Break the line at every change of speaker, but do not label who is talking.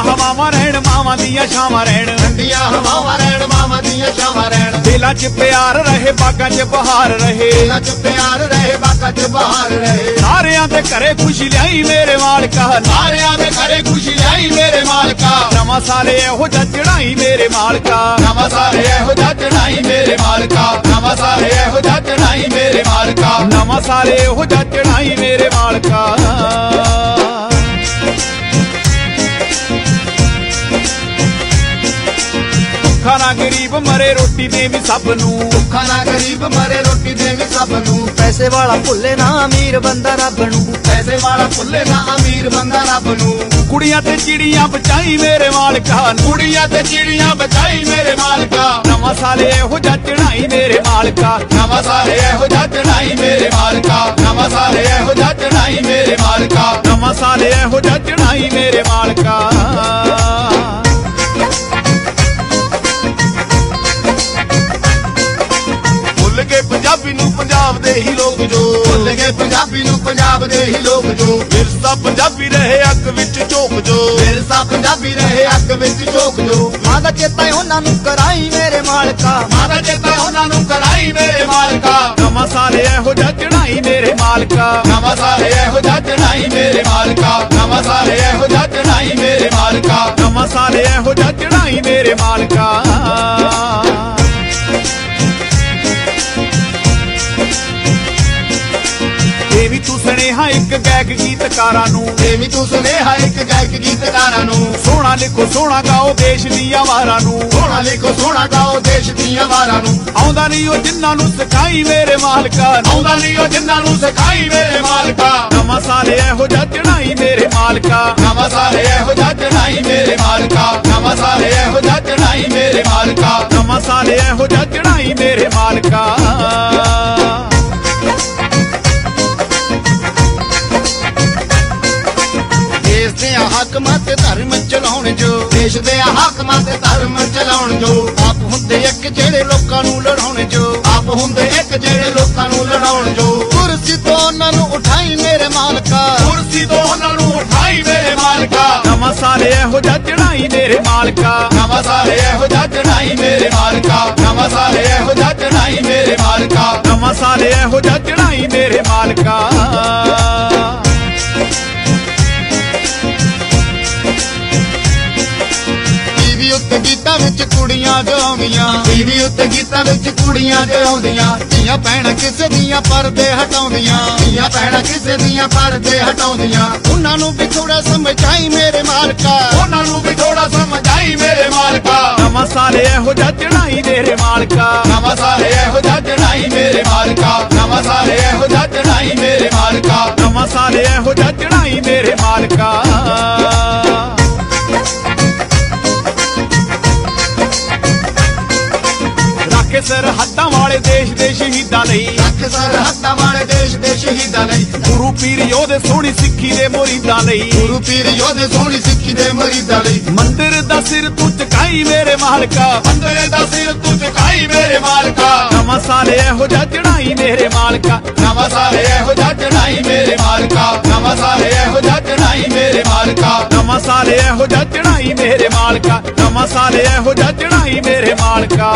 ਹਵਾਵਾਂ ਰਹਿਣ ਮਾਵਾਂ ਦੀਆਂ ਛਾਵਾਂ ਰਹਿਣ।
ਠੰਡੀਆਂ ਹਵਾਵਾਂ ਰਹਿਣ ਮਾਵਾਂ ਦੀਆਂ ਛਾਵਾਂ ਰਹਿਣ।
ਦਿਲਾਂ 'ਚ ਪਿਆਰ ਰਹੇ ਬਾਗਾਂ 'ਚ ਬਹਾਰ ਰਹੇ।
ਦਿਲਾਂ 'ਚ ਪਿਆਰ ਰਹੇ ਬਾਕਾਂ 'ਚ ਬਹਾਰ ਰਹੇ।
ਸਾਰਿਆਂ ਦੇ ਘਰੇ ਖੁਸ਼ੀ ਲਿਆਈ ਮੇਰੇ ਮਾਲਕਾ।
ਸਾਰਿਆਂ ਦੇ ਘਰੇ ਖੁਸ਼ੀ ਲਿਆਈ ਮੇਰੇ ਮਾਲਕਾ।
ਨਵਾਂ ਸਾਲ ਇਹੋ ਜਿਹਾ ਚੜਾਈ ਮੇਰੇ ਮਾਲਕਾ।
ਨਵਾਂ ਸਾਲ ਇਹੋ ਜਿਹਾ ਚੜਾਈ ਮੇਰੇ ਮਾਲਕਾ। ਨਵਾਂ ਸਾਲ ਇਹੋ ਜਿਹਾ ਚੜਾਈ ਮੇਰੇ ਮਾਲਕਾ।
ਨਵਾਂ ਸਾਲ ਇਹੋ ਜਿਹਾ ਚੜਾਈ ਮੇਰੇ ਮਾਲਕਾ। ਖਾਣਾ ਗਰੀਬ ਮਰੇ ਰੋਟੀ ਦੇਵੀ ਸਭ ਨੂੰ।
ਖਾਣਾ ਗਰੀਬ ਮਰੇ ਰੋਟੀ ਦੇਵੀ ਸਭ ਨੂੰ।
ਪੈਸੇ ਵਾਲਾ ਭੁੱਲੇ ਨਾ ਅਮੀਰ ਬੰਦਾ ਰੱਬ ਨੂੰ।
ਪੈਸੇ ਵਾਲਾ ਭੁੱਲੇ ਨਾ ਅਮੀਰ ਬੰਦਾ ਰੱਬ ਨੂੰ।
ਕੁੜੀਆਂ ਤੇ ਚਿੜੀਆਂ ਬਚਾਈ ਮੇਰੇ ਮਾਲਕਾ
ਕੁੜੀਆਂ ਤੇ ਚਿੜੀਆਂ ਬਚਾਈ ਮੇਰੇ ਮਾਲਕਾ।
ਨਵਾਂ ਸਾਲ ਇਹੋ ਜਿਹਾ ਚੜਾਈ ਮੇਰੇ ਮਾਲਕਾ।
ਨਵਾਂ ਸਾਲ ਇਹੋ ਜਿਹਾ ਚੜਾਈ ਮੇਰੇ ਮਾਲਕਾ। ਨਵਾਂ ਸਾਲ ਇਹੋ ਜਿਹਾ ਚੜਾਈ ਮੇਰੇ ਮਾਲਕਾ।
ਨਵਾਂ ਸਾਲ ਇਹੋ ਜਿਹਾ ਚੜਾਈ ਮੇਰੇ
ਪੰਜਾਬ ਦੇ ਹੀ ਲੋਕ ਜੋ।
ਵਿਰਸਾ ਪੰਜਾਬੀ ਰਹੇ ਅੱਗ ਵਿੱਚ ਝੋਕ ਜੋ।
ਵਿਰਸਾ ਪੰਜਾਬੀ ਰਹੇ ਅੱਗ ਵਿੱਚ ਝੋਕ ਜੋ।
ਮਾਂ ਦਾ ਚੇਤਾ ਉਹਨਾਂ ਨੂੰ ਕਰਾਈ ਮੇਰੇ ਮਾਲਕਾ।
ਮਾਤਾ ਚੇਤਾ ਉਹਨਾਂ ਨੂੰ ਕਰਾਈ ਮੇਰੇ ਮਾਲਕਾ।
ਨਵਾਂ ਸਾਲ ਇਹੋ ਜਿਹਾ ਚੜਾਈ ਮੇਰੇ ਮਾਲਕਾ।
ਨਵਾਂ ਸਾਲ ਇਹੋ ਜਿਹਾ ਚੜਾਈ ਮੇਰੇ ਮਾਲਕਾ। ਨਵਾਂ ਸਾਲ ਇਹੋ ਜਿਹਾ ਚੜਾਈ ਮੇਰੇ ਮਾਲਕਾ।
ਨਵਾਂ ਸਾਲ ਇਹੋ ਜਿਹਾ ਚੜਾਈ ਮੇਰੇ ਮਾਲਕਾ। ਸੁਨੇਹਾ ਇੱਕ ਗਾਇਕ ਗੀਤਕਾਰਾਂ ਨੂੰ।
ਦੇਵੀ ਤੂੰ ਸੁਨੇਹਾ ਇੱਕ ਗਾਇਕ ਗੀਤਕਾਰਾਂ ਨੂੰ।
ਸੋਹਣਾ ਲਿਖੋ ਸੋਹਣਾ ਗਾਓ ਦੇਸ਼ ਦੀਆਂ ਵਾਰਾਂ ਨੂੰ।
ਸੋਹਣਾ ਲਿਖੋ ਸੋਹਣਾ ਗਾਓ ਦੇਸ਼ ਦੀਆਂ ਵਾਰਾਂ ਨੂੰ।
ਆਉਂਦਾ ਨਹੀਂ ਉਹ ਜਿਨ੍ਹਾਂ ਨੂੰ ਸਿਖਾਈ ਮੇਰੇ ਮਾਲਕਾ।
ਆਉਂਦਾ ਨਹੀਂ ਉਹ ਜਿਨ੍ਹਾਂ ਨੂੰ ਸਿਖਾਈ ਮੇਰੇ ਮਾਲਕਾ।
ਨਵਾਂ ਸਾਲ ਇਹੋ ਜਿਹਾ ਚੜਾਈ ਮੇਰੇ ਮਾਲਕਾ।
ਨਵਾਂ ਸਾਲ ਇਹੋ ਜਿਹਾ ਚੜਾਈ ਮੇਰੇ ਮਾਲਕਾ। ਨਵਾਂ ਸਾਲ ਇਹੋ ਜਿਹਾ ਚੜਾਈ ਮੇਰੇ ਮਾਲਕਾ।
ਨਵਾਂ ਸਾਲ ਇਹੋ ਜਿਹਾ ਚੜਾਈ ਮੇਰੇ ਮਾਲਕਾ।
ਹਾਕਮਾਂ ਤੇ ਧਰਮ ਚਲਾਉਣ ਜੋ। ਦੇਸ਼ ਦੇ ਹਾਕਮਾਂ ਤੇ ਧਰਮ ਚਲਾਉਣ ਜੋ। ਆਪ ਹੁੰਦੇ ਇੱਕ ਜਿਹੜੇ ਲੋਕਾਂ ਨੂੰ ਲੜਾਉਣ ਜੋ। ਆਪ ਹੁੰਦੇ ਇੱਕ ਜਿਹੜੇ ਲੋਕਾਂ ਨੂੰ ਲੜਾਉਣ ਜੋ। ਕੁਰਸੀ ਤੋਂ ਉਹਨਾਂ ਨੂੰ ਉਠਾਈ ਮੇਰੇ ਮਾਲਕਾ। ਕੁਰਸੀ ਤੋਂ ਉਹਨਾਂ ਨੂੰ ਉਠਾਈ ਮੇਰੇ ਮਾਲਕਾ।
ਨਵਾਂ ਸਾਲ ਇਹੋ ਜਿਹਾ ਚੜਾਈ ਮੇਰੇ ਮਾਲਕਾ।
ਨਵਾਂ ਸਾਲ ਇਹੋ ਜਿਹਾ ਚੜਾਈ ਮੇਰੇ ਮਾਲਕਾ। ਨਵਾਂ ਸਾਲ ਇਹੋ ਜਿਹਾ ਚੜਾਈ ਮੇਰੇ ਮਾਲਕਾ।
ਨਵਾਂ ਸਾਲ ਇਹੋ ਜਿਹਾ ਚੜਾਈ ਮੇਰੇ ਮਾਲਕਾ।
ਵਿੱਚ ਕੁੜੀਆਂ ਗਾਉਂਦੀਆਂ। ਟੀਵੀ ਉੱਤੇ ਗੀਤਾਂ ਵਿੱਚ ਕੁੜੀਆਂ ਗਾਉਂਦੀਆਂ। ਧੀਆਂ ਭੈਣਾਂ ਕਿਸੇ ਦੀਆਂ ਪਰਦੇ ਹਟਾਉਂਦੀਆਂ। ਧੀਆਂ ਭੈਣਾਂ ਕਿਸੇ ਦੀਆਂ ਪਰਦੇ ਹਟਾਉਂਦੀਆਂ। ਉਹਨਾਂ ਨੂੰ ਵੀ ਥੋੜਾ ਸਮਝਾਈ ਮੇਰੇ ਮਾਲਕਾ। ਉਹਨਾਂ ਨੂੰ ਵੀ ਥੋੜਾ ਸਮਝਾਈ ਮੇਰੇ ਮਾਲਕਾ।
ਨਵਾਂ ਸਾਲ ਇਹੋ ਜਿਹਾ ਚੜਾਈ ਮੇਰੇ ਮਾਲਕਾ।
ਨਵਾਂ ਸਾਲ ਇਹੋ ਜਿਹਾ ਚੜਾਈ ਮੇਰੇ ਮਾਲਕਾ। ਨਵਾਂ ਸਾਲ ਇਹੋ ਜਿਹਾ ਚੜਾਈ ਮੇਰੇ ਮਾਲਕਾ।
ਨਵਾਂ ਸਾਲ ਇਹੋ ਜਿਹਾ ਚੜਾਈ ਮੇਰੇ ਮਾਲਕਾ। ਰੱਖੇ ਸਰਹੱਦਾਂ ਵਾਲੇ ਦੇਸ਼ ਦੇ ਸ਼ਹੀਦਾਂ ਲਈ।
ਰੱਖ ਸਰਹੱਦਾਂ ਵਾਲੇ ਦੇਸ਼ ਦੇ ਸ਼ਹੀਦਾਂ ਲਈ।
ਗੁਰੂ ਪੀਰ ਯੋਧੇ ਸੋਹਣੀ ਸਿੱਖੀ ਦੇ ਮੁਰੀਦਾਂ ਲਈ।
ਗੁਰੂ ਪੀਰ ਯੋਧੇ ਸੋਹਣੀ ਸਿੱਖੀ ਦੇ ਮਰੀਦਾਂ ਲਈ।
ਮੰਦਿਰ ਦਾ ਸਿਰ ਤੂੰ ਝੁਕਾਈ ਮੇਰੇ ਮਾਲਕਾ।
ਬੰਦੇ ਦਾ ਸਿਰ ਤੂੰ ਝੁਕਾਈ ਮੇਰੇ ਮਾਲਕਾ।
ਨਵਾਂ ਸਾਲ ਇਹੋ ਜਿਹਾ ਚੜਾਈ ਮੇਰੇ ਮਾਲਕਾ।
ਨਵਾਂ ਸਾਲ ਇਹੋ ਜਿਹਾ ਚੜਾਈ ਮੇਰੇ ਮਾਲਕਾ। ਨਵਾਂ ਸਾਲ ਇਹੋ ਜਿਹਾ ਚੜਾਈ ਮੇਰੇ ਮਾਲਕਾ।
ਨਵਾਂ ਸਾਲ ਇਹੋ ਜਿਹਾ ਚੜਾਈ ਮੇਰੇ ਮਾਲਕਾ। ਨਵਾਂ ਸਾਲ ਇਹੋ ਜਿਹਾ ਚੜਾਈ ਮੇਰੇ ਮਾਲਕਾ।